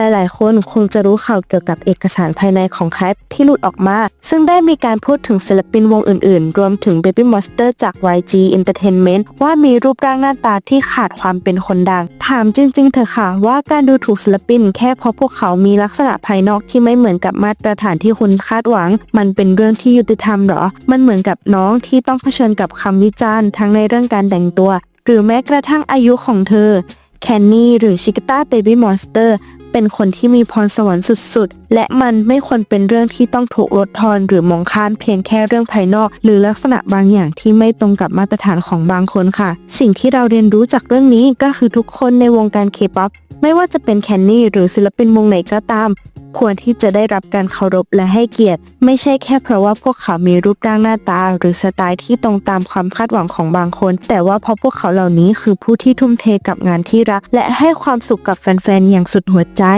หลายๆ คนคงจะรู้ข่าวเกี่ยวกับเอกสารภายในของแคปที่หลุดออกมา ซึ่งได้มีการพูดถึงศิลปินวงอื่นๆ รวมถึง Baby Monster จาก YG Entertainment ว่ามีรูปร่างหน้าตาที่ขาดความเป็นคนดัง ถามจริง ๆ เถอะค่ะว่าการดูถูกศิลปินแค่เพราะพวกเขามีลักษณะภายนอกที่ไม่เหมือนกับมาตรฐานที่คุณคาดหวัง มันเป็นเรื่องที่ยุติธรรมหรอ มันเหมือนกับน้องที่ต้องเผชิญกับคำวิจารณ์ทั้งในเรื่องการแต่งตัว หรือแม้กระทั่งอายุของเธอแคนนี่หรือชิกต้าเบบี้มอนสเตอร์ เป็นคนที่มีพรสวรรค์สุดๆ และมันไม่ควรเป็นเรื่องที่ต้องถูกลดทอนหรือมองข้ามเพียงแค่เรื่องภายนอก หรือลักษณะบางอย่างที่ไม่ตรงกับมาตรฐานของบางคนค่ะ สิ่งที่เราเรียนรู้จากเรื่องนี้ก็คือทุกคนในวงการเคป๊อปไม่ว่าจะเป็นแคนนี่หรือศิลปินวงไหนก็ตาม ควรที่จะได้รับการเคารพและให้เกียรติ ไม่ใช่แค่เพราะว่าพวกเขามีรูปร่างหน้าตา หรือสไตล์ที่ตรงตามความคาดหวังของบางคน แต่ว่าเพราะพวกเขาเหล่านี้คือผู้ที่ทุ่มเทกับงานที่รัก และให้ความสุขกับแฟนๆอย่างสุดหัวใจ